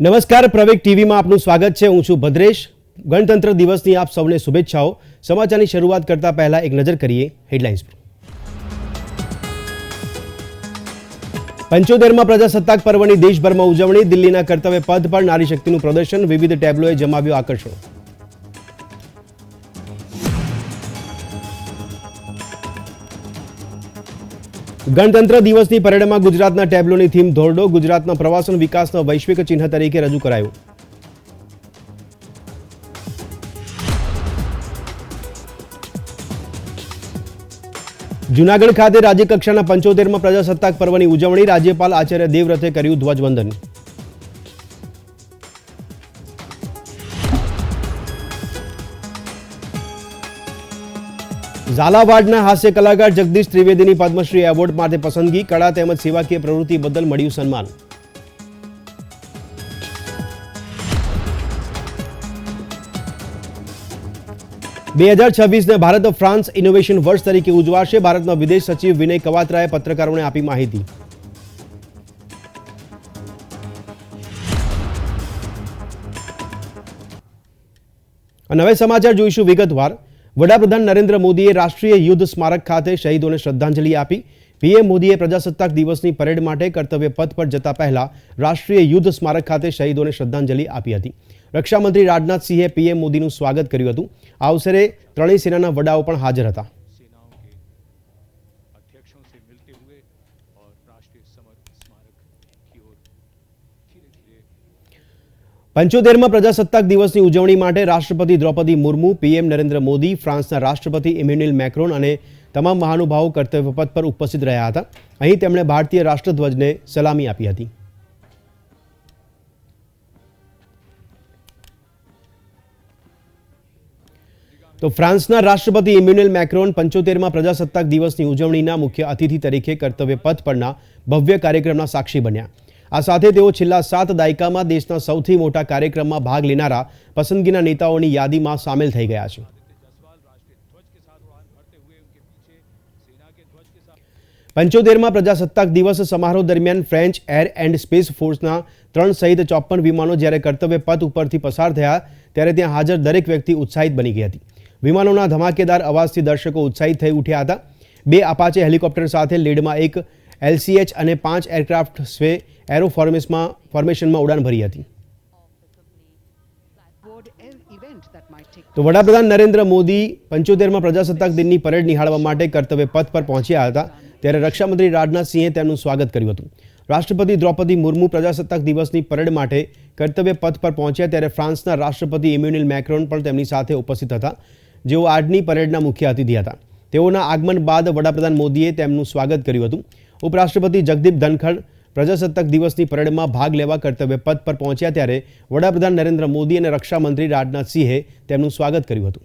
નમસ્કાર, પ્રવેગ ટીવીમાં આપનું સ્વાગત છે. હું છું ભદ્રેશ. ગણતંત્ર દિવસની આપ સૌને શુભેચ્છાઓ. સમાચારની શરૂઆત કરતા પહેલા એક નજર કરીએ હેડલાઇન્સ પંચોતેરમાં પ્રજાસત્તાક પર્વની દેશભરમાં ઉજવણી. દિલ્હીના કર્તવ્ય પદ પર નારી શક્તિનું પ્રદર્શન. વિવિધ ટેબ્લોએ જમાવ્યું આકર્ષણ. ગણતંત્ર દિવસની પરેડમાં ગુજરાતના ટેબ્લોની થીમ ધોરડો, ગુજરાતના પ્રવાસન વિકાસના વૈશ્વિક ચિહ્ન તરીકે રજૂ કરાયું. જૂનાગઢ ખાતે રાજ્યકક્ષાના પંચોતેરમાં પ્રજાસત્તાક પર્વની ઉજવણી રાજ્યપાલ આચાર્ય દેવવ્રતે કર્યું ધ્વજવંદન. ઝાલાવાડના હાસ્ય કલાકાર જગદીશ ત્રિવેદીની પદ્મશ્રી એવોર્ડ માટે પસંદગી, કળા તેમજ સેવાકીય પ્રવૃત્તિ બદલ મળ્યું સન્માન. બે હજાર છવ્વીસને ભારત ફ્રાન્સ ઇનોવેશન વર્ષ તરીકે ઉજવાશે. ભારતના વિદેશ સચિવ વિનય કવાત્રાએ પત્રકારોને આપી માહિતી. અને હવે સમાચાર જોઈશું વિગતવાર. વડાપ્રધાન નરેન્દ્ર મોદીએ રાષ્ટ્રીય યુદ્ધ સ્મારક ખાતે શહીદોને શ્રદ્ધાંજલિ આપી. પીએમ મોદીએ પ્રજાસત્તાક દિવસની પરેડ માટે કર્તવ્ય પથ પર જતા પહેલા રાષ્ટ્રીય યુદ્ધ સ્મારક ખાતે શહીદોને શ્રદ્ધાંજલિ આપી હતી. રક્ષામંત્રી રાજનાથસિંહે પીએમ મોદીનું સ્વાગત કર્યું હતું. આ અવસરે ત્રણેય સેનાના વડાઓ પણ હાજર હતા. પંચોતેરમાં પ્રજાસત્તાક દિવસની ઉજવણી માટે રાષ્ટ્રપતિ દ્રૌપદી મુર્મુ, પીએમ નરેન્દ્ર મોદી, ફ્રાન્સના રાષ્ટ્રપતિ ઇમેન્યુએલ મેક્રોન અને તમામ મહાનુભાવો કર્તવ્યપથ પર ઉપસ્થિત રહ્યા હતા. અહીં તેમણે ભારતીય રાષ્ટ્રધ્વજને સલામી આપી હતી. તો ફ્રાન્સના રાષ્ટ્રપતિ ઇમ્યુનેલ મેક્રોન પંચોતેરમાં પ્રજાસત્તાક દિવસની ઉજવણીના મુખ્ય અતિથિ તરીકે કર્તવ્ય પથ પરના ભવ્ય કાર્યક્રમના સાક્ષી બન્યા. આ સાથે તેઓ છેલ્લા સાત દાયકામાં દેશના સૌથી મોટા કાર્યક્રમમાં ભાગ લેનારા પસંદગીના નેતાઓની યાદીમાં સામેલ થઈ ગયા છે. પંચોતેરમાં પ્રજાસત્તાક દિવસ સમારોહ દરમિયાન ફ્રેન્ચ એર એન્ડ સ્પેસ ફોર્સના ત્રણ સહિત ચોપન વિમાનો જ્યારે કર્તવ્ય પથ ઉપરથી પસાર થયા, ત્યારે ત્યાં હાજર દરેક વ્યક્તિ ઉત્સાહિત બની ગઈ હતી. વિમાનોના ધમાકેદાર અવાજથી દર્શકો ઉત્સાહિત થઈ ઉઠ્યા હતા. બે અપાચે હેલિકોપ્ટર સાથે લીડમાં એક એલસીએચ અને પાંચ એરક્રાફ્ટ સ્વે એરો ફોર્મેસમાં, ફોર્મેશનમાં ઉડાન ભરી હતી. તો વડાપ્રધાન નરેન્દ્ર મોદી પંચોતેરમાં પ્રજાસત્તાક દિનની પરેડ નિહાળવા માટે કર્તવ્ય પથ પર પહોંચ્યા હતા, ત્યારે રક્ષામંત્રી રાજનાથસિંહે તેમનું સ્વાગત કર્યું હતું. રાષ્ટ્રપતિ દ્રૌપદી મુર્મુ પ્રજાસત્તાક દિવસની પરેડ માટે કર્તવ્ય પથ પર પહોંચ્યા ત્યારે ફ્રાન્સના રાષ્ટ્રપતિ ઇમ્યુનિલ મેક્રોન પણ તેમની સાથે ઉપસ્થિત હતા, જેઓ આજની પરેડના મુખ્ય અતિથિ હતા. તેઓના આગમન બાદ વડાપ્રધાન મોદીએ તેમનું સ્વાગત કર્યું હતું. ઉપરાષ્ટ્રપતિ જગદીપ ધનખડ પ્રજાસત્તાક દિવસની પરેડમાં ભાગ લેવા કર્તવ્ય પદ પર પહોંચ્યા ત્યારે વડાપ્રધાન નરેન્દ્ર મોદી અને રક્ષામંત્રી રાજનાથસિંહે તેમનું સ્વાગત કર્યું હતું.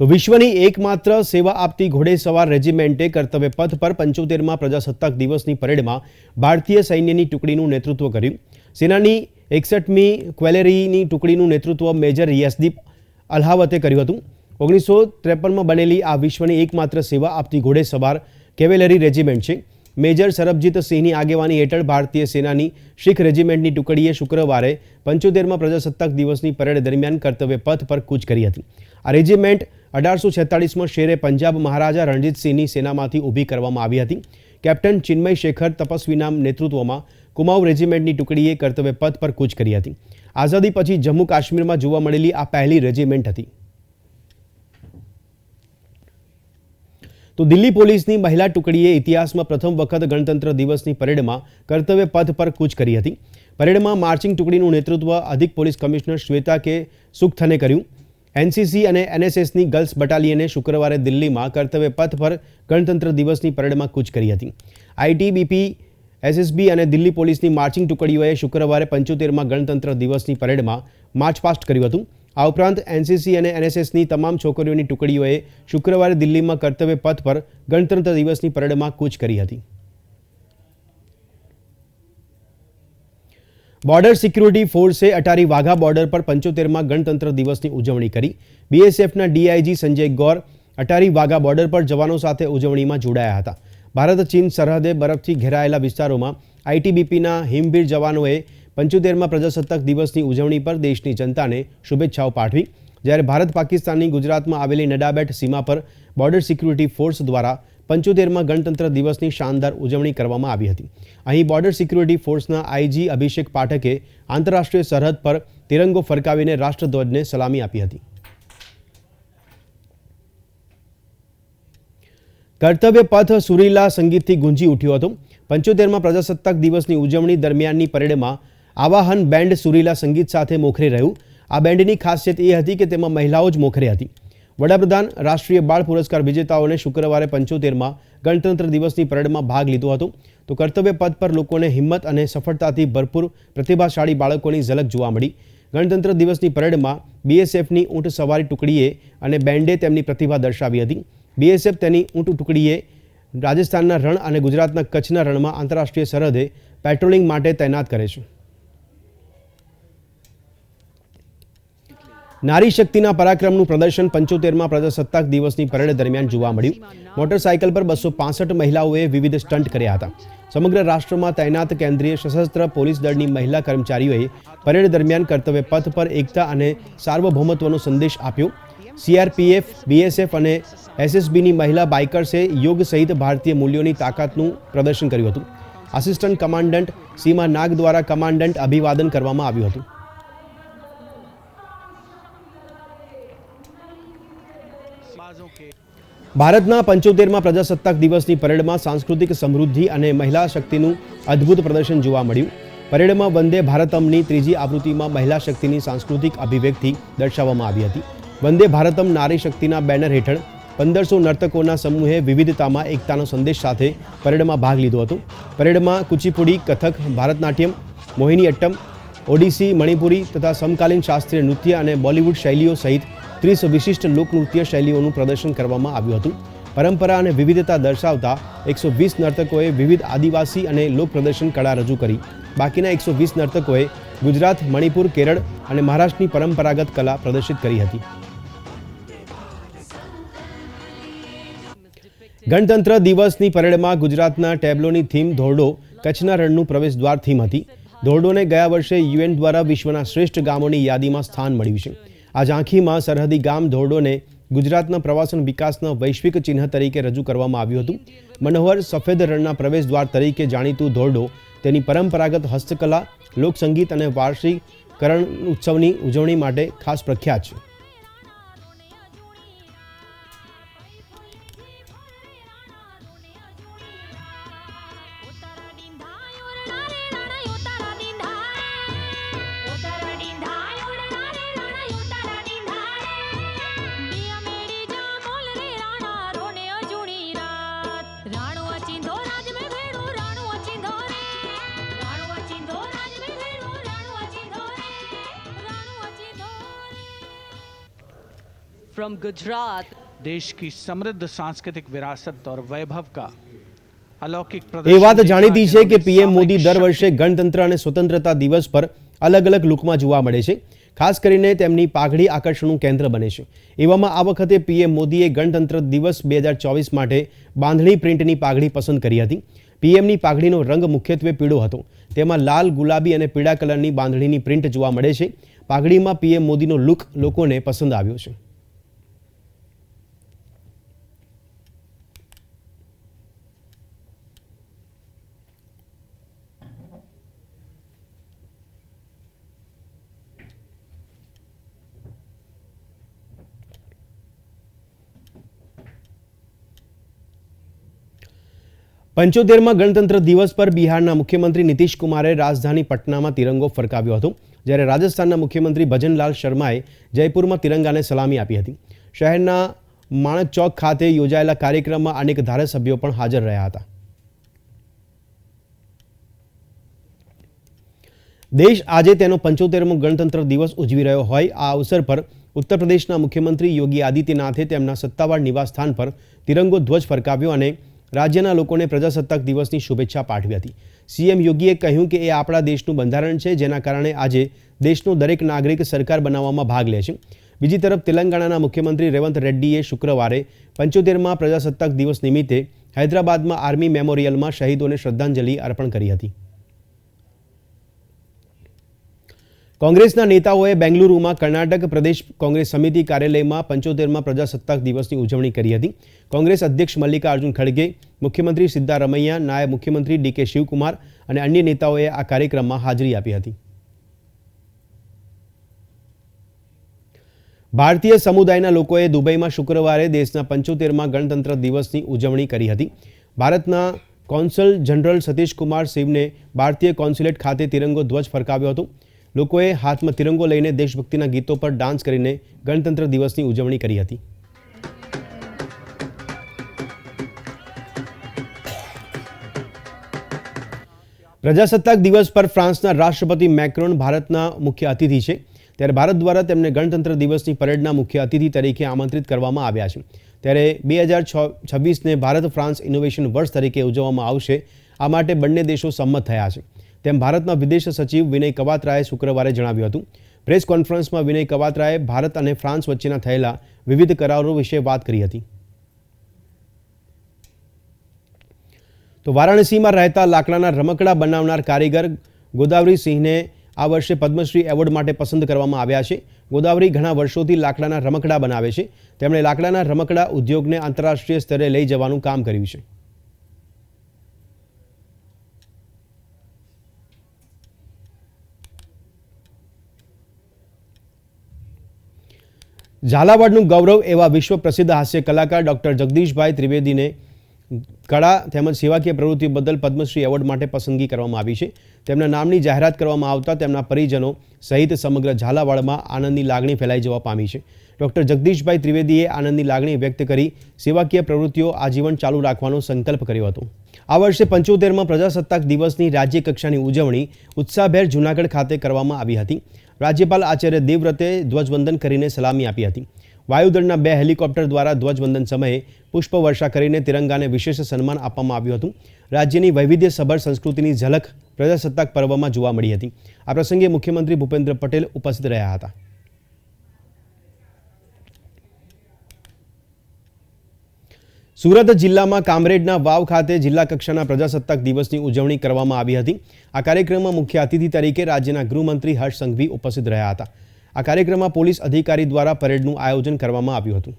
તો વિશ્વની એકમાત્ર સેવા આપતી ઘોડેસવાર રેજિમેન્ટે કર્તવ્ય પથ પર પંચોતેરમાં પ્રજાસત્તાક દિવસની પરેડમાં ભારતીય સૈન્યની ટુકડીનું નેતૃત્વ કર્યું. સેનાની એકસઠમી ક્વેલેરીની ટુકડીનું નેતૃત્વ મેજર યસદીપ અલ્હાવતે કર્યું હતું. ઓગણીસો ત્રેપનમાં બનેલી આ વિશ્વની એકમાત્ર સેવા આપતી ઘોડેસવાર કેવેલરી રેજિમેન્ટ છે. મેજર સરબજીત સિંહની આગેવાની હેઠળ ભારતીય સેનાની શીખ રેજિમેન્ટની ટુકડીએ શુક્રવારે પંચોતેરમાં પ્રજાસત્તાક દિવસની પરેડ દરમિયાન કર્તવ્ય પથ પર કૂચ કરી હતી. આ રેજિમેન્ટ અઢારસો છેતાળીસમાં શેરે પંજાબ મહારાજા રણજીતસિંહની સેનામાંથી ઊભી કરવામાં આવી હતી. કેપ્ટન ચિન્મય શેખર તપસ્વીના નેતૃત્વમાં કુમાઉ રેજિમેન્ટની ટુકડીએ કર્તવ્ય પથ પર કૂચ કરી હતી. આઝાદી પછી જમ્મુ કાશ્મીરમાં જોવા મળેલી આ પહેલી રેજિમેન્ટ હતી. તો દિલ્હી પોલીસની મહિલા ટુકડીએ ઇતિહાસમાં પ્રથમ વખત ગણતંત્ર દિવસની પરેડમાં કર્તવ્ય પથ પર કૂચ કરી હતી. પરેડમાં માર્ચિંગ ટુકડીનું નેતૃત્વ અધિક પોલીસ કમિશનર શ્વેતા કે સુખથને કર્યું. એનસીસી અને એનએસએસની ગર્લ્સ બટાલિયને શુક્રવારે દિલ્હીમાં કર્તવ્ય પથ પર ગણતંત્ર દિવસની પરેડમાં કૂચ કરી હતી. આઈટીબીપી એસએસબી અને દિલ્હી પોલીસની માર્ચિંગ ટુકડીઓએ શુક્રવારે પંચોતેરમાં ગણતંત્ર દિવસની પરેડમાં માર્ચ પાસ્ટ કર્યું હતું. આ ઉપરાંત એનસીસી અને એનએસએસની તમામ છોકરીઓની ટુકડીઓએ શુક્રવારે દિલ્હીમાં કર્તવ્ય પથ પર ગણતંત્ર દિવસની પરેડમાં કૂચ કરી હતી. બોર્ડર સિક્યુરિટી ફોર્સે અટારી વાઘા બોર્ડર પર પંચોતેરમાં ગણતંત્ર દિવસની ઉજવણી કરી. બીએસએફના ડીઆઈજી સંજય ગૌર અટારી વાઘા બોર્ડર પર જવાનો સાથે ઉજવણીમાં જોડાયા હતા. ભારત ચીન સરહદે બરફથી ઘેરાયેલા વિસ્તારોમાં આઈટીબીપીના હિમવીર જવાનોએ પંચોતેરમાં પ્રજાસત્તાક દિવસની ઉજવણી પર દેશની જનતાને શુભેચ્છાઓ પાઠવી. જ્યારે ભારત પાકિસ્તાનની ગુજરાતમાં આવેલી નડાબેટ સીમા પર બોર્ડર સિક્યુરિટી ફોર્સ દ્વારા પંચોતેરમાં ગણતંત્ર દિવસની શાનદાર ઉજવણી કરવામાં આવી હતી. અહીં બોર્ડર સિક્યુરિટી ફોર્સના આઈજી અભિષેક પાઠકે આંતરરાષ્ટ્રીય સરહદ પર તિરંગો ફરકાવીને રાષ્ટ્રધ્વજને સલામી આપી હતી. કર્તવ્ય પથ સુરીલા સંગીતથી ગુંજી ઉઠ્યો હતો. પંચોતેરમાં પ્રજાસત્તાક દિવસની ઉજવણી દરમિયાનની પરેડમાં આવાહન બેન્ડ સુરીલા સંગીત સાથે મોખરે રહ્યું. આ બેન્ડની ખાસિયત એ હતી કે તેમાં મહિલાઓ જ મોખરે હતી. વડાપ્રધાન રાષ્ટ્રીય બાળ પુરસ્કાર વિજેતાઓને શુક્રવારે પંચોતેરમાં ગણતંત્ર દિવસની પરેડમાં ભાગ લીધો હતો. તો કર્તવ્ય પદ પર લોકોને હિંમત અને સફળતાથી ભરપૂર પ્રતિભાશાળી બાળકોની ઝલક જોવા મળી. ગણતંત્ર દિવસની પરેડમાં બીએસએફની ઊંટ સવારી ટુકડીએ અને બેન્ડે તેમની પ્રતિભા દર્શાવી હતી. બીએસએફ તેની ઊંટ ટુકડીએ રાજસ્થાનના રણ અને ગુજરાતના કચ્છના રણમાં આંતરરાષ્ટ્રીય સરહદે પેટ્રોલિંગ માટે તૈનાત કરે છે. નારી શક્તિના પરાક્રમનું પ્રદર્શન પંચોતેરમાં પ્રજાસત્તાક દિવસની પરેડ દરમિયાન જોવા મળ્યું. મોટરસાયકલ પર બસો પાસઠ મહિલાઓએ વિવિધ સ્ટન્ટ કર્યા હતા. સમગ્ર રાષ્ટ્રમાં તૈનાત કેન્દ્રીય સશસ્ત્ર પોલીસ દળની મહિલા કર્મચારીઓએ પરેડ દરમિયાન કર્તવ્ય પથ પર એકતા અને સાર્વભૌમત્વનો સંદેશ આપ્યો. સીઆરપીએફ બીએસએફ અને એસએસબીની મહિલા બાઇકર્સે યોગ સહિત ભારતીય મૂલ્યોની તાકાતનું પ્રદર્શન કર્યું હતું. આસિસ્ટન્ટ કમાન્ડન્ટ સીમા નાગ દ્વારા કમાન્ડન્ટ અભિવાદન કરવામાં આવ્યું હતું. ભારતના પંચોતેરમાં પ્રજાસત્તાક દિવસની પરેડમાં સાંસ્કૃતિક સમૃદ્ધિ અને મહિલા શક્તિનું અદ્ભુત પ્રદર્શન જોવા મળ્યું. પરેડમાં વંદે ભારતમની ત્રીજી આવૃત્તિમાં મહિલા શક્તિની સાંસ્કૃતિક અભિવ્યક્તિ દર્શાવવામાં આવી હતી. વંદે ભારતમ નારી શક્તિના બેનર હેઠળ પંદરસો નર્તકોના સમૂહે વિવિધતામાં એકતાનો સંદેશ સાથે પરેડમાં ભાગ લીધો હતો. પરેડમાં કુચીપુડી, કથક, ભારતનાટ્યમ, મોહિની અટ્ટમ, ઓડિસી, મણિપુરી તથા સમકાલીન શાસ્ત્રીય નૃત્ય અને બોલિવૂડ શૈલીઓ સહિત ત્રીસ વિશિષ્ટ લોકનૃત્ય શૈલીઓનું પ્રદર્શન કરવામાં આવ્યું હતું. પરંપરા અને વિવિધતા દર્શાવતા એકસો વીસ નર્તકોએ વિવિધ આદિવાસી અને લોક પ્રદર્શન કળા રજૂ કરી. બાકીના એકસો વીસ નર્તકોએ ગુજરાત, મણિપુર, કેરળ અને મહારાષ્ટ્રની પરંપરાગત કલા પ્રદર્શિત કરી હતી. ગણતંત્ર દિવસની પરેડમાં ગુજરાતના ટેબ્લોની થીમ ધોરડો, કચ્છના રણનું પ્રવેશ દ્વાર થીમ હતી. ધોરડોને ગયા વર્ષે યુએન દ્વારા વિશ્વના શ્રેષ્ઠ ગામોની યાદીમાં સ્થાન મળ્યું છે. આ ઝાંખીમાં સરહદી ગામ ધોરડોને ગુજરાતના પ્રવાસન વિકાસના વૈશ્વિક ચિહ્ન તરીકે રજૂ કરવામાં આવ્યું હતું. મનોહર સફેદ રણના પ્રવેશદ્વાર તરીકે જાણીતું ધોરડો તેની પરંપરાગત હસ્તકલા, લોકસંગીત અને વાર્ષિકરણ ઉત્સવની ઉજવણી માટે ખાસ પ્રખ્યાત છે. from Gujarat. देश की समृद्ध सांस्कृतिक विरासत और वैभव का अलौकिक એ વાત प्रदर्शन જાણીતી છે કે પીએમ सामूहिक મોદી દર शक्ति વર્ષે ગણતંત્ર અને સ્વતંત્રતા દિવસ પર અલગ અલગ લુકમાં જોવા મળે છે ખાસ કરીને તેમની પાઘડી આકર્ષણનું કેન્દ્ર બને છે એવામાં આ વખતે પીએમ મોદીએ ગણતંત્ર દિવસ બે હજાર ચોવીસ માટે બાંધણી પ્રિન્ટની પાઘડી પસંદ કરી હતી પીએમની પાઘડીનો રંગ મુખ્યત્વે પીળો હતો તેમાં લાલ ગુલાબી અને પીળા કલરની બાંધણીની પ્રિન્ટ જોવા મળે છે પાઘડીમાં પીએમ મોદીનો લુક લોકોને પસંદ આવ્યો છે પંચોતેરમાં ગણતંત્ર દિવસ પર બિહારના મુખ્યમંત્રી નીતિશ કુમારે રાજધાની પટનામાં તિરંગો ફરકાવ્યો હતો, જ્યારે રાજસ્થાનના મુખ્યમંત્રી ભજનલાલ શર્માએ જયપુરમાં તિરંગાને સલામી આપી હતી. શહેરના માણક ચોક ખાતે યોજાયેલા કાર્યક્રમમાં અનેક ધારાસભ્યો પણ હાજર રહ્યા હતા. દેશ આજે તેનો પંચોતેરમો ગણતંત્ર દિવસ ઉજવી રહ્યો હોય, આ અવસર પર ઉત્તર પ્રદેશના મુખ્યમંત્રી યોગી આદિત્યનાથે તેમના સત્તાવાર નિવાસસ્થાન પર તિરંગો ધ્વજ ફરકાવ્યો અને રાજ્યના લોકોને પ્રજાસત્તાક દિવસની શુભેચ્છા પાઠવી હતી. સીએમ યોગીએ કહ્યું કે એ આપણા દેશનું બંધારણ છે, જેના કારણે આજે દેશનો દરેક નાગરિક સરકાર બનાવવામાં ભાગ લે છે. બીજી તરફ, તેલંગાણાના મુખ્યમંત્રી રેવંત રેડ્ડીએ શુક્રવારે પંચોતેરમાં પ્રજાસત્તાક દિવસ નિમિત્તે હૈદરાબાદમાં આર્મી મેમોરિયલમાં શહીદોને શ્રદ્ધાંજલિ અર્પણ કરી હતી. કોંગ્રેસના નેતાઓએ બેંગલુરુમાં કર્ણાટક પ્રદેશ કોંગ્રેસ સમિતિ કાર્યાલયમાં પંચોતેરમાં પ્રજાસત્તાક દિવસની ઉજવણી કરી હતી. કોંગ્રેસ અધ્યક્ષ મલ્લિકાર્જુન ખડગે, મુખ્યમંત્રી સિદ્ધારમૈયા નાયબ મુખ્યમંત્રી ડીકે શિવકુમાર અને અન્ય નેતાઓએ આ કાર્યક્રમમાં હાજરી આપી હતી. ભારતીય સમુદાયના લોકોએ દુબઈમાં શુક્રવારે દેશના પંચોતેરમાં ગણતંત્ર દિવસની ઉજવણી કરી હતી. ભારતના કોન્સલ જનરલ સતીશકુમાર શિવને ભારતીય કોન્સ્યુલેટ ખાતે તિરંગો ધ્વજ ફરકાવ્યો હતો. લોકોએ હાથમાં તિરંગો લઈને દેશભક્તિના ગીતો પર ડાન્સ કરીને ગણતંત્ર દિવસની ઉજવણી કરી હતી. પ્રજાસત્તાક દિવસ પર ફ્રાન્સના રાષ્ટ્રપતિ મેક્રોન ભારતના મુખ્ય અતિથિ છે. ત્યારે ભારત દ્વારા તેમને ગણતંત્ર દિવસની પરેડના મુખ્ય અતિથિ તરીકે આમંત્રિત કરવામાં આવ્યા છે. ત્યારે બે હજાર છવ્વીસને ભારત ફ્રાન્સ ઇનોવેશન વર્ષ તરીકે ઉજવવામાં આવશે. આ માટે બંને દેશો સંમત થયા છે. તેમ ભારતના વિદેશ સચિવ વિનય કવાત્રાએ શુક્રવારે જણાવ્યું હતું. પ્રેસ કોન્ફરન્સમાં વિનય કવાત્રાએ ભારત અને ફ્રાન્સ વચ્ચેના થયેલા વિવિધ કરારો વિશે વાત કરી હતી. તો વારાણસીમાં રહેતા લાકડાના રમકડા બનાવનાર કારીગર ગોદાવરી સિંહને આ વર્ષે પદ્મશ્રી એવોર્ડ માટે પસંદ કરવામાં આવ્યા છે. ગોદાવરી ઘણા વર્ષોથી લાકડાના રમકડા બનાવે છે. તેમણે લાકડાના રમકડા ઉદ્યોગને આંતરરાષ્ટ્રીય સ્તરે લઈ જવાનું કામ કર્યું છે. ઝાલાવાડનું ગૌરવ એવા વિશ્વ પ્રસિદ્ધ હાસ્ય કલાકાર ડૉક્ટર જગદીશભાઈ ત્રિવેદીને કળા તેમજ સેવાકીય પ્રવૃત્તિ બદલ પદ્મશ્રી એવોર્ડ માટે પસંદગી કરવામાં આવી છે. તેમના નામની જાહેરાત કરવામાં આવતા તેમના પરિજનો સહિત સમગ્ર ઝાલાવાડમાં આનંદની લાગણી ફેલાઈ જવા પામી છે. ડૉક્ટર જગદીશભાઈ ત્રિવેદીએ આનંદની લાગણી વ્યક્ત કરી સેવાકીય પ્રવૃત્તિઓ આજીવન ચાલુ રાખવાનો સંકલ્પ કર્યો હતો. આ વર્ષે પંચોતેરમાં પ્રજાસત્તાક દિવસની રાજ્ય કક્ષાની ઉજવણી ઉત્સાહભેર જૂનાગઢ ખાતે કરવામાં આવી હતી. રાજ્યપાલ આચાર્ય દેવવ્રતે ધ્વજવંદન કરીને સલામી આપી હતી. વાયુદળના બે હેલિકોપ્ટર દ્વારા ધ્વજવંદન સમયે પુષ્પવર્ષા કરીને તિરંગાને વિશેષ સન્માન આપવામાં આવ્યું હતું. રાજ્યની વૈવિધ્યસભર સંસ્કૃતિની ઝલક પ્રજાસત્તાક પર્વમાં જોવા મળી હતી. આ પ્રસંગે મુખ્યમંત્રી ભૂપેન્દ્ર પટેલ ઉપસ્થિત રહ્યા હતા. સુરત જિલ્લામાં કામરેડના વાવ ખાતે જિલ્લા કક્ષાના પ્રજાસત્તાક દિવસની ઉજવણી કરવામાં આવી હતી. આ કાર્યક્રમમાં મુખ્ય અતિથિ તરીકે રાજ્યના ગૃહમંત્રી હર્ષ સંઘવી ઉપસ્થિત રહ્યા હતા. આ કાર્યક્રમમાં પોલીસ અધિકારી દ્વારા પરેડનું આયોજન કરવામાં આવ્યું હતું.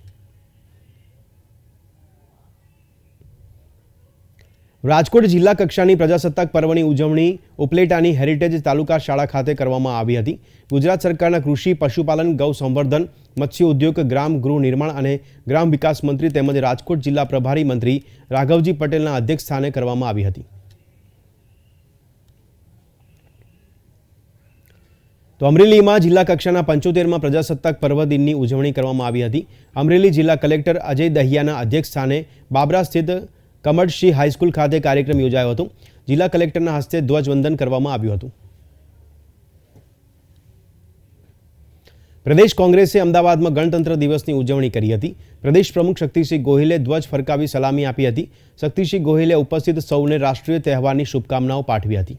રાજકોટ જિલ્લા કક્ષાની પ્રજાસત્તાક પર્વની ઉજવણી ઉપલેટાની હેરિટેજ તાલુકા શાળા ખાતે કરવામાં આવી હતી. ગુજરાત સરકારના કૃષિ, પશુપાલન, ગૌ સંવર્ધન, મત્સ્ય ઉદ્યોગ, ગ્રામ ગૃહ નિર્માણ અને ગ્રામ વિકાસ મંત્રી તેમજ રાજકોટ જિલ્લા પ્રભારી મંત્રી રાઘવજી પટેલના અધ્યક્ષ સ્થાને કરવામાં આવી હતી. તો અમરેલીમાં જિલ્લા કક્ષાના પંચોતેરમાં પ્રજાસત્તાક પર્વ દિનની ઉજવણી કરવામાં આવી હતી. અમરેલી જિલ્લા કલેક્ટર અજય દહિયાના અધ્યક્ષ સ્થાને બાબરા સ્થિત કમર્શી હાઈસ્કૂલ ખાતે કાર્યક્રમ યોજાયો હતો. જિલ્લા કલેક્ટરના હસ્તે ધ્વજવંદન કરવામાં આવ્યું હતું. પ્રદેશ કોંગ્રેસે અમદાવાદમાં ગણતંત્ર દિવસની ઉજવણી કરી હતી. પ્રદેશ પ્રમુખ શક્તિસિંહ ગોહિલે ધ્વજ ફરકાવી સલામી આપી હતી. શક્તિસિંહ ગોહિલે ઉપસ્થિત સૌને રાષ્ટ્રીય તહેવારની શુભકામનાઓ પાઠવી હતી.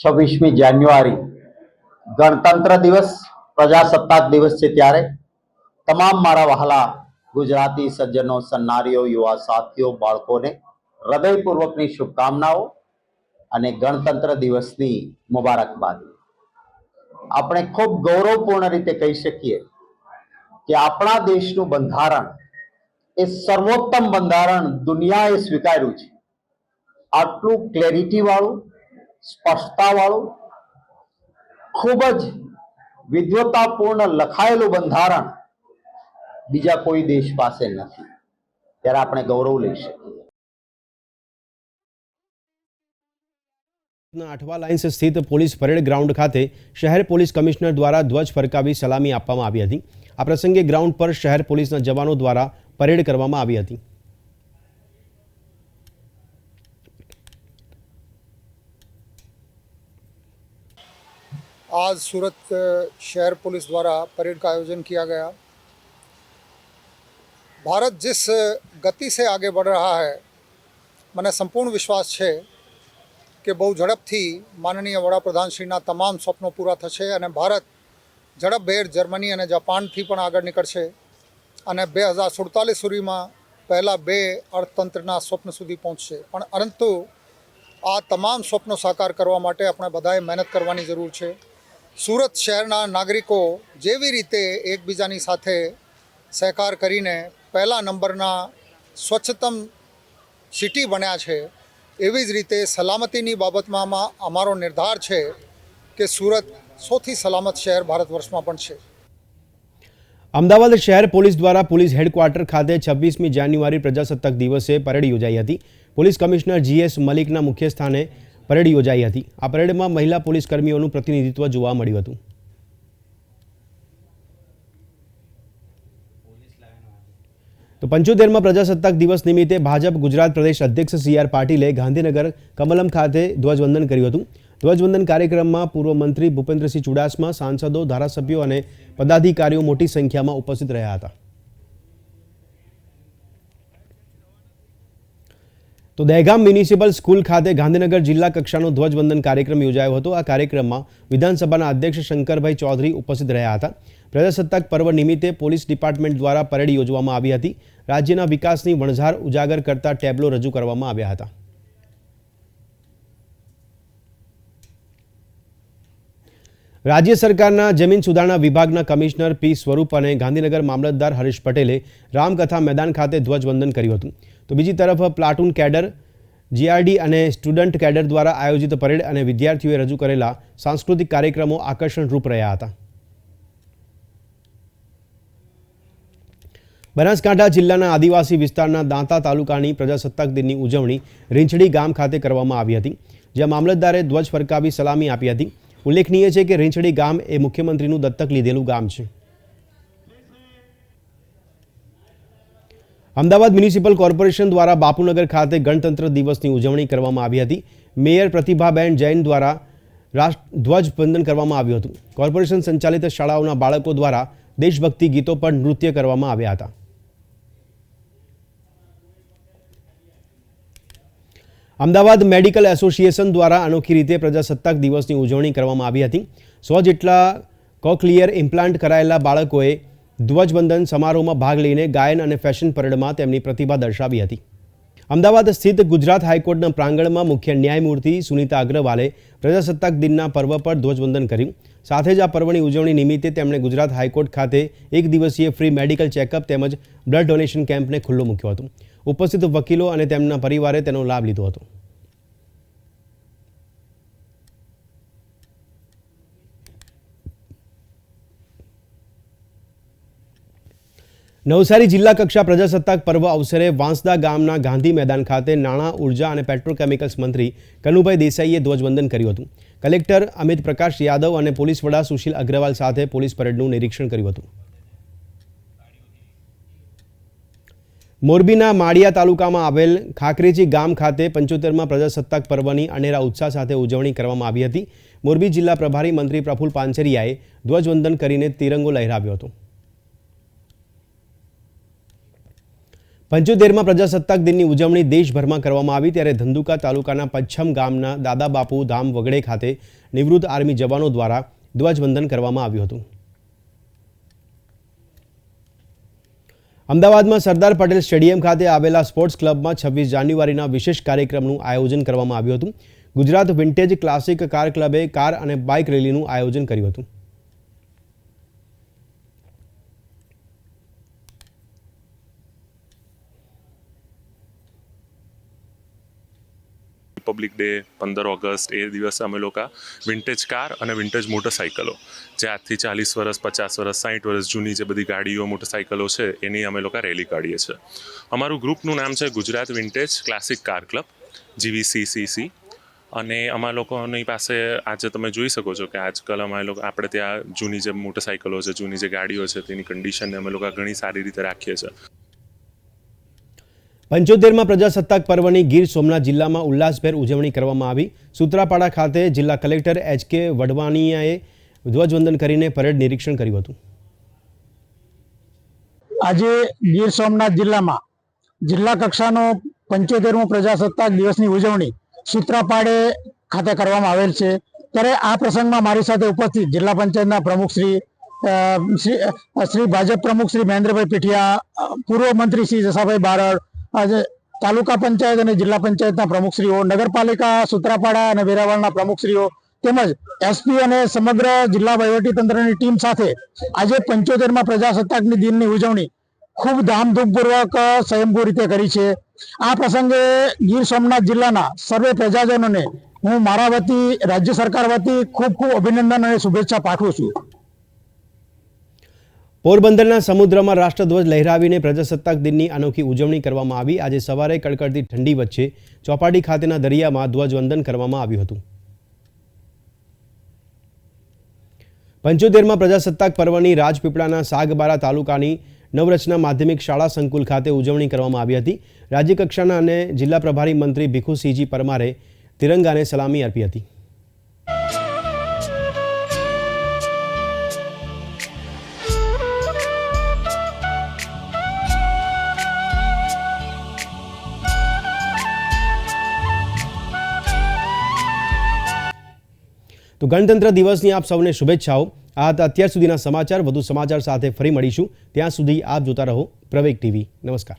છવ્વીસમી જાન્યુઆરી, ગણતંત્ર દિવસ, પ્રજાસત્તાક દિવસ છે ત્યારે. તમામ મારા વહાલા ગુજરાતી સજ્જનો, સન્નારીઓ, યુવા સાથીઓ, બાળકોને હૃદયપૂર્વકની શુભકામનાઓ અને ગણતંત્ર દિવસની મુબારકબાદ. આપણે ખૂબ ગૌરવપૂર્ણ રીતે કહી શકીએ કે આપણા દેશનું બંધારણ એ સર્વોત્તમ બંધારણ દુનિયાએ સ્વીકાર્યું છે. આટલું ક્લેરિટી વાળું સ્પષ્ટતા વાળું ખૂબ જ વિદ્વતાપૂર્ણ લખાયેલું બંધારણ બીજા કોઈ દેશ પાસે નથી ત્યારે આપણે ગૌરવ લઈ શકીએ ના આઠવા લાઇન્સ સ્થિત પોલીસ પરેડ ગ્રાઉન્ડ ખાતે શહેર પોલીસ કમિશનર દ્વારા ધ્વજ ફરકાવી સલામી આપવામાં આવી હતી આ પ્રસંગે ગ્રાઉન્ડ પર શહેર પોલીસના જવાનો દ્વારા પરેડ કરવામાં આવી હતી आज सूरत अ, शहर पुलिस द्वारा परेड का आयोजन किया गया ભારત जिस ગતિ से आगे बढ़ रहा है મને સંપૂર્ણ વિશ્વાસ છે કે બહુ ઝડપથી માનનીય વડાપ્રધાનશ્રીના તમામ સ્વપ્નો પૂરા થશે અને ભારત ઝડપભેર જર્મની અને જાપાનથી પણ આગળ નીકળશે અને બે હજાર સુડતાલીસ સુધીમાં પહેલાં બે અર્થતંત્રના સ્વપ્ન સુધી પહોંચશે પણ પરંતુ આ તમામ સ્વપ્નો સાકાર કરવા માટે આપણે બધાએ મહેનત કરવાની જરૂર છે સુરત શહેરના નાગરિકો જેવી રીતે એકબીજાની સાથે સહકાર કરીને પહેલા નંબરના સ્વચ્છતમ સિટી બન્યા છે, એવી જ રીતે સલામતીની બાબતમાં અમારો નિર્ધાર છે કે સુરત સૌથી સલામત શહેર ભારત વર્ષમાં પણ છે. અમદાવાદ શહેર પોલીસ દ્વારા પોલીસ હેડક્વાર્ટર ખાતે છવ્વીસમી જાન્યુઆરી પ્રજાસત્તાક દિવસે પરેડ યોજાઈ હતી. પોલીસ કમિશનર જીએસ મલિકના મુખ્ય સ્થાને પરેડ યોજાઈ હતી. આ પરેડમાં મહિલા પોલીસ કર્મીઓનું પ્રતિનિધિત્વ જોવા મળ્યું હતું. તો પંચોતેરમાં પ્રજાસત્તાક દિવસ નિમિત્તે ભાજપ ગુજરાત પ્રદેશ અધ્યક્ષ સી આર પાટીલે ગાંધીનગર કમલમ ખાતે ધ્વજવંદન કર્યું હતું. ધ્વજવંદન કાર્યક્રમમાં પૂર્વ મંત્રી ભૂપેન્દ્રસિંહ ચુડાસમા, સાંસદો, ધારાસભ્યો અને પદાધિકારીઓ મોટી સંખ્યામાં ઉપસ્થિત રહ્યા હતા. તો દહેગામ મ્યુનિસિપલ સ્કૂલ ખાતે ગાંધીનગર જિલ્લા કક્ષાનો ધ્વજવંદન કાર્યક્રમ યોજાયો હતો. આ કાર્યક્રમમાં વિધાનસભાના અધ્યક્ષ શંકરભાઈ ચૌધરી ઉપસ્થિત રહ્યા હતા. પ્રજાસત્તાક પર્વ નિમિત્તે પોલીસ ડિપાર્ટમેન્ટ દ્વારા પરેડ યોજવામાં આવી હતી. રાજ્યના વિકાસની વણઝાર ઉજાગર કરતા ટેબ્લો રજૂ કરવામાં આવ્યા હતા. રાજ્ય સરકારના જમીન સુધારણા વિભાગના કમિશનર પી સ્વરૂપ અને ગાંધીનગર મામલતદાર હરીશ પટેલે રામકથા મેદાન ખાતે ધ્વજવંદન કર્યું હતું. તો બીજી તરફ પ્લાટૂન કેડર, જીઆરડી અને સ્ટુડન્ટ કેડર દ્વારા આયોજિત પરેડ અને વિદ્યાર્થીઓએ રજૂ કરેલા સાંસ્કૃતિક કાર્યક્રમો આકર્ષણરૂપ રહ્યા હતા. બનાસકાંઠા જિલ્લાના આદિવાસી વિસ્તારના દાંતા તાલુકાની પ્રજાસત્તાક દિનની ઉજવણી રીંછડી ગામ ખાતે કરવામાં આવી હતી, જ્યાં મામલતદારે ધ્વજ ફરકાવી સલામી આપી હતી. ઉલ્લેખનીય છે કે રીંછડી ગામ એ મુખ્યમંત્રીનું દત્તક લીધેલું ગામ છે. અમદાવાદ મ્યુનિસિપલ કોર્પોરેશન દ્વારા બાપુનગર ખાતે ગણતંત્ર દિવસની ઉજવણી કરવામાં આવી હતી. મેયર પ્રતિભાબેન જૈન દ્વારા રાષ્ટ્ર, ધ્વજ વંદન કરવામાં આવ્યું હતું. કોર્પોરેશન સંચાલિત શાળાઓના બાળકો દ્વારા દેશભક્તિ ગીતો પર નૃત્ય કરવામાં આવ્યા હતા. અમદાવાદ મેડિકલ એસોસિએશન દ્વારા અનોખી રીતે પ્રજાસત્તાક દિવસની ઉજવણી કરવામાં આવી હતી. સો જેટલા કોક્લિયર ઇમ્પ્લાન્ટ કરાયેલા બાળકોએ ધ્વજવંદન સમારોહમાં ભાગ લઈને ગાયન અને ફેશન પરેડમાં તેમની પ્રતિભા દર્શાવી હતી. અમદાવાદ સ્થિત ગુજરાત હાઈકોર્ટના પ્રાંગણમાં મુખ્ય ન્યાયમૂર્તિ સુનિતા અગ્રવાલે પ્રજાસત્તાક દિનના પર્વ પર ધ્વજવંદન કર્યું. સાથે જ આ પર્વની ઉજવણી નિમિત્તે તેમણે ગુજરાત હાઈકોર્ટ ખાતે એક દિવસીય ફ્રી મેડિકલ ચેકઅપ તેમજ બ્લડ ડોનેશન કેમ્પને ખુલ્લો મૂક્યો હતો. ઉપસ્થિત વકીલો અને તેમના પરિવારે તેનો લાભ લીધો હતો. નવસારી જિલ્લા કક્ષા પ્રજાસત્તાક પર્વ અવસરે વાંસદા ગામના ગાંધી મેદાન ખાતે નાણાં, ઊર્જા અને પેટ્રોકેમિકલ્સ મંત્રી કનુભાઈ દેસાઈએ ધ્વજવંદન કર્યું હતું. કલેક્ટર અમિત પ્રકાશ યાદવ અને પોલીસ વડા સુશીલ અગ્રવાલ સાથે પોલીસ પરેડનું નિરીક્ષણ કર્યું હતું. મોરબીના માળિયા તાલુકામાં આવેલ ખાકરેજી ગામ ખાતે પંચોતેરમાં પ્રજાસત્તાક પર્વની અનેરા ઉત્સાહ સાથે ઉજવણી કરવામાં આવી હતી. મોરબી જિલ્લા પ્રભારી મંત્રી પ્રફુલ પાંચરિયાએ ધ્વજવંદન કરીને તિરંગો લહેરાવ્યો હતો. પંચોતેરમાં પ્રજાસત્તાક દિનની ઉજવણી દેશભરમાં કરવામાં આવી ત્યારે ધંધુકા તાલુકાના પચ્છમ ગામના દાદા બાપુ ધામ વગડે ખાતે નિવૃત્ત આર્મી જવાનો દ્વારા ધ્વજવંદન કરવામાં આવ્યું હતું. અમદાવાદમાં સરદાર પટેલ સ્ટેડિયમ ખાતે આવેલા સ્પોર્ટ્સ ક્લબમાં છવ્વીસ જાન્યુઆરીના વિશેષ કાર્યક્રમનું આયોજન કરવામાં આવ્યું હતું. ગુજરાત વિન્ટેજ ક્લાસિક કાર ક્લબે કાર અને બાઇક રેલીનું આયોજન કર્યું હતું. રિપબ્લિક ડે પંદર ઓગસ્ટ, એ દિવસે અમે લોકો વિન્ટેજ કાર અને વિન્ટેજ મોટરસાઇકલો જે આજથી ચાલીસ વર્ષ પચાસ વર્ષ સાઠ વર્ષ જૂની જે બધી ગાડીઓ મોટરસાઇકલો છે, એની અમે લોકો રેલી કાઢીએ છીએ. અમારું ગ્રુપનું નામ છે Gujarat vintage classic car club GVCCC અને અમારા લોકોની પાસે આજે તમે જોઈ શકો છો કે આજકાલ અમારે લોકો, આપણે ત્યાં જૂની જે મોટરસાઇકલો છે, જૂની જે ગાડીઓ છે, તેની કન્ડિશનને અમે લોકો ઘણી સારી રીતે રાખીએ છીએ. પંચોતેરમાં પ્રજાસત્તાક પર્વની ગીર સોમનાથ જિલ્લામાં ઉલ્લાસભેર ઉજવણી કરવામાં આવી. સૂત્રાપાડા ખાતે જિલ્લા કલેક્ટર એચ કે વઢવાણીયાએ ધ્વજવંદન કરીને પરેડ નિરીક્ષણ કર્યું હતું. આજે ગીર સોમનાથ જિલ્લામાં જિલ્લા કક્ષાનો પંચોતેરમો પ્રજાસત્તાક દિવસની ઉજવણી સૂત્રાપાડે ખાતે કરવામાં આવેલ છે. ત્યારે આ પ્રસંગમાં મારી સાથે ઉપસ્થિત જિલ્લા પંચાયતના પ્રમુખ શ્રી શ્રી ભાજપ પ્રમુખ શ્રી મહેન્દ્રભાઈ પીઠિયા પૂર્વ મંત્રી શ્રી જસાભાઈ બારડ આજે તાલુકા પંચાયત અને જિલ્લા પંચાયતના પ્રમુખશ્રીઓ, નગરપાલિકા સુત્રાપાડા અને વેરાવળના પ્રમુખશ્રીઓ તેમજ એસપી અને સમગ્ર જિલ્લા વહીવટીતંત્રની ટીમ સાથે આજે પંચોતેરમાં પ્રજાસત્તાકની દિનની ઉજવણી ખૂબ ધામધૂમપૂર્વક સ્વયંભૂ રીતે કરી છે. આ પ્રસંગે ગીર સોમનાથ જિલ્લાના સર્વે પ્રજાજનોને હું મારા વતી, રાજ્ય સરકાર વતી ખૂબ ખૂબ અભિનંદન અને શુભેચ્છા પાઠવું છું. પોરબંદરના સમુદ્રમાં રાષ્ટ્રધ્વજ લહેરાવીને પ્રજાસત્તાક દિનની અનોખી ઉજવણી કરવામાં આવી. આજે સવારે કડકડતી ઠંડી વચ્ચે ચોપાટી ખાતેના દરિયામાં ધ્વજવંદન કરવામાં આવ્યું હતું. પંચોતેરમાં પ્રજાસત્તાક પર્વની રાજપીપળાના સાગબારા તાલુકાની નવરચના માધ્યમિક શાળા સંકુલ ખાતે ઉજવણી કરવામાં આવી હતી. રાજ્યકક્ષાના અને જિલ્લા પ્રભારી મંત્રી ભીખુસિંહજી પરમારે તિરંગાને સલામી અર્પી હતી. તો ગણતંત્ર દિવસની આપ સૌને શુભેચ્છાઓ. આ હતા અત્યાર સુધીના સમાચાર વધુ સમાચાર સાથે ફરી મળીશું. ત્યાં સુધી આપ જોતા રહો પ્રવેગ ટીવી. નમસ્કાર.